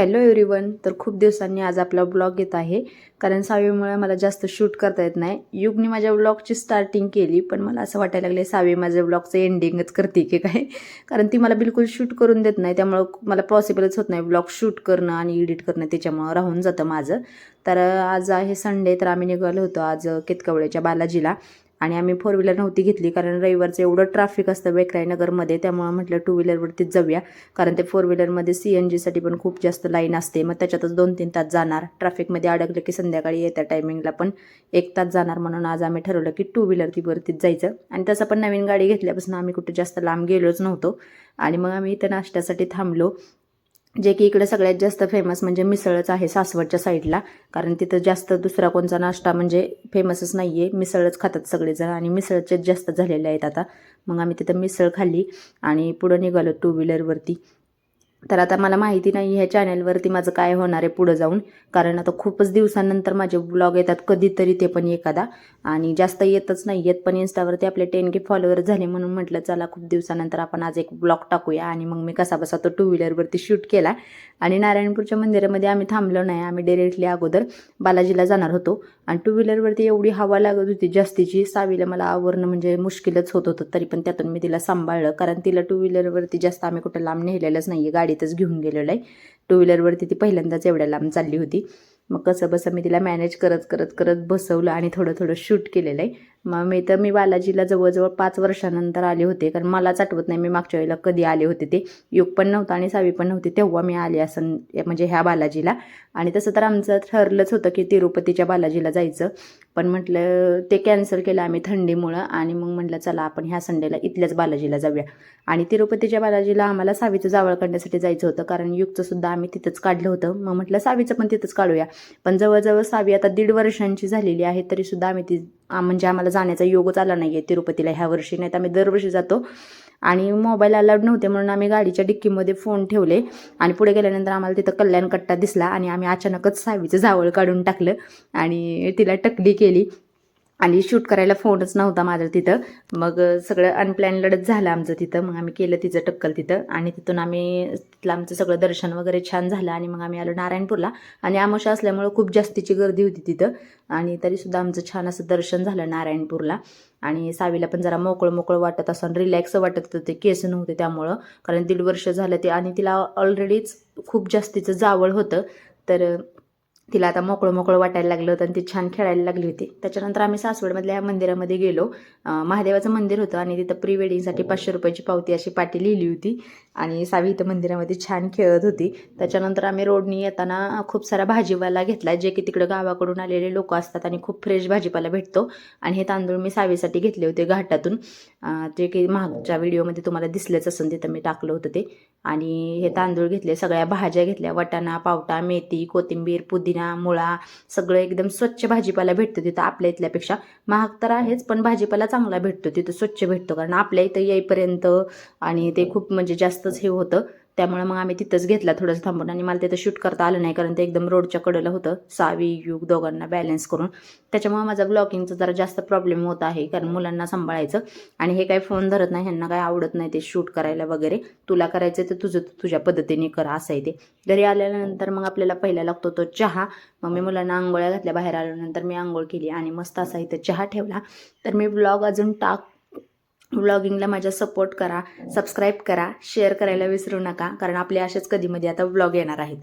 Hello everyone तर खूप दिवसांनी आज आपला ब्लॉग येत आहे. कारण सावीमुळे मला जास्त शूट करता येत नाही. युगने माझ्या ब्लॉगची स्टार्टिंग केली पण मला असं वाटायला लागले सावी माझ्या ब्लॉगचं एंडिंगच करते की काय? कारण ती मला बिलकुल शूट करून देत नाही. त्यामुळं मला पॉसिबलच होत नाही ब्लॉग शूट करणं आणि एडिट करणं. त्याच्यामुळं राहून जातं माझं. तर आज आहे संडे तर आम्ही निघालो होतो आज केतकवळेच्या बालाजीला. आणि आम्ही फोर व्हीलर नव्हती घेतली कारण रविवारचं एवढं ट्रॅफिक असतं बेकराईनगरमध्ये त्यामुळं म्हटलं टू व्हीलरवरतीच जाऊया. कारण ते फोर व्हीलरमध्ये सी एन जीसाठी पण खूप जास्त लाईन असते. मग त्याच्यातच दोन तीन तास जाणार. ट्रॅफिकमध्ये अडकलं की संध्याकाळी येत्या टायमिंगला पण एक तास जाणार म्हणून आज आम्ही ठरवलं की टू व्हीलरवरतीच जायचं. आणि तसं पण नवीन गाडी घेतल्यापासून आम्ही कुठे जास्त लांब गेलोच नव्हतो. आणि मग आम्ही इथं नाश्त्यासाठी थांबलो. जे की इकडे सगळ्यात जास्त फेमस म्हणजे मिसळच आहे सासवडच्या साईडला कारण तिथं जास्त दुसरा कोणता नाश्ता म्हणजे फेमसच नाही आहे मिसळच खातात सगळेजण आणि मिसळचेच जास्त झालेले आहेत आता. मग आम्ही तिथं मिसळ खाल्ली आणि पुढं निघालो टू व्हीलरवरती तर आता मला माहिती नाही ह्या चॅनलवरती माझं काय होणार आहे पुढं जाऊन. कारण आता खूपच दिवसानंतर माझे ब्लॉग येतात कधीतरी ते पण एखादा. आणि जास्त येतच नाही येत पण इन्स्टावरती आपले टेन के फॉलोअर झाले म्हणून म्हटलं चला खूप दिवसानंतर आपण आज एक ब्लॉग टाकूया. आणि मग मी कसा बसा तो टू व्हीलरवरती शूट केला. आणि नारायणपूरच्या मंदिरामध्ये आम्ही थांबलो नाही आम्ही डिरेक्टली अगोदर बालाजीला जाणार होतो. आणि टू व्हीलरवरती एवढी हवा लागत होती जास्तीची. सावीला मला आवरणं म्हणजे मुश्किलच होत होतं तरी पण त्यातून मी तिला सांभाळलं. कारण तिला टू व्हीलरवरती जास्त आम्ही कुठं लांब नेलेलंच नाही आहे गाडीतच घेऊन गेलेलो आहे. टू व्हीलरवरती ती पहिल्यांदाच एवढ्या लांब चालली होती. मग कसं बसं मी तिला मॅनेज करत करत करत बसवलं आणि थोडं थोडं शूट केलेलं आहे. मग मी तर मी बालाजीला जवळजवळ पाच वर्षानंतर आले होते. कारण मलाच आठवत नाही मी मागच्या वेळेला कधी आले होते ते. युग पण नव्हतं आणि सावी पण नव्हती तेव्हा मी आले असं म्हणजे ह्या बालाजीला. आणि तसं तर आमचं ठरलंच होतं की तिरुपतीच्या बालाजीला जायचं. पण म्हटलं ते कॅन्सल केलं आम्ही थंडीमुळं आणि मग म्हटलं चला आपण ह्या संडेला इथल्याच बालाजीला जाऊया. आणि तिरुपतीच्या बालाजीला आम्हाला सावीचं जावळ काढण्यासाठी जायचं होतं. कारण युगचं सुद्धा आम्ही तिथंच काढलं होतं. मग म्हटलं सावीचं पण तिथंच काढूया. पण जवळजवळ सावी आता दीड वर्षांची झालेली आहे तरीसुद्धा आम्ही ती म्हणजे आम्हाला जाण्याचा योगच आला नाही आहे तिरुपतीला ह्या वर्षी नाही तर आम्ही दरवर्षी जातो. आणि मोबाईल अलाउड नव्हते म्हणून आम्ही गाडीच्या डिक्कीमध्ये फोन ठेवले. आणि पुढे गेल्यानंतर आम्हाला तिथं कल्याण कट्टा दिसला आणि आम्ही अचानकच सावीचं जावळ काढून टाकलं आणि तिला टकली केली. आणि शूट करायला फोनच नव्हता माझा तिथं. मग सगळं अनप्लॅन लढत झालं आमचं तिथं. मग आम्ही केलं तिचं टक्कल तिथं. आणि तिथून आम्ही तिथलं आमचं सगळं दर्शन वगैरे छान झालं. आणि मग आम्ही आलो नारायणपूरला. आणि आमोशा असल्यामुळं खूप जास्तीची गर्दी होती तिथं. आणि तरीसुद्धा आमचं छान असं दर्शन झालं नारायणपूरला. आणि सावीला पण जरा मोकळं मोकळं वाटत असं रिलॅक्स वाटत होतं. ते केस नव्हते त्यामुळं. कारण दीड वर्ष झालं ते. आणि तिला ऑलरेडीच खूप जास्तीचं जावळ होतं. तर तिला आता मोकळं मोकळं वाटायला लागलं होतं आणि ती छान खेळायला लागली होती. त्याच्यानंतर आम्ही सासवडमधल्या या मंदिरामध्ये गेलो. महादेवाचं मंदिर होतं आणि तिथं प्री वेडिंगसाठी पाचशे रुपयाची पावती अशी पाटी लिहिली होती आणि सावी इथं मंदिरामध्ये छान खेळत होती. त्याच्यानंतर आम्ही रोडनी येताना खूप सारा भाजीपाला घेतला जे की तिकडं गावाकडून आलेले लोक असतात आणि खूप फ्रेश भाजीपाला भेटतो. आणि हे तांदूळ मी सावीसाठी घेतले होते घाटातून. जे की मागच्या व्हिडिओमध्ये तुम्हाला दिसलेच असून तिथं मी टाकलं होतं ते. आणि हे तांदूळ घेतले सगळ्या भाज्या घेतल्या वटाणा पावटा मेथी कोथिंबीर पुदिना मुळा सगळं एकदम स्वच्छ भाजीपाला भेटतो तिथं. आपल्या इथल्यापेक्षा महाग तर आहेच पण भाजीपाला चांगला भेटतो तिथं स्वच्छ भेटतो. कारण आपल्या इथं येईपर्यंत आणि ते खूप म्हणजे जास्तच हे होतं. त्यामुळे मग आम्ही तिथंच घेतला थोडंसं थांबून आणि मला तिथं शूट करता आलं नाही कारण ते एकदम रोडच्या कडेला होतं सावी युग दोघांना बॅलन्स करून. त्याच्यामुळे माझा ब्लॉगिंगचा जरा जास्त प्रॉब्लेम होत आहे कारण मुलांना सांभाळायचं. आणि हे काही फोन धरत नाही ह्यांना काही आवडत नाही ते शूट करायला वगैरे. तुला करायचं तर तुझं तुझ्या पद्धतीने कर असं आहे ते. घरी आल्यानंतर मग आपल्याला पहिला लागतो तो चहा. मग मी मुलांना आंघोळ्या घातल्या बाहेर आल्यानंतर मी आंघोळ केली आणि मस्त असा इथं चहा ठेवला. तर मी ब्लॉग अजून टाक व्लॉगिंगला माझ्या सपोर्ट करा सबस्क्राईब करा शेअर करायला विसरू नका कारण आपले असेच कधीमध्ये आता व्लॉग येणार आहेत.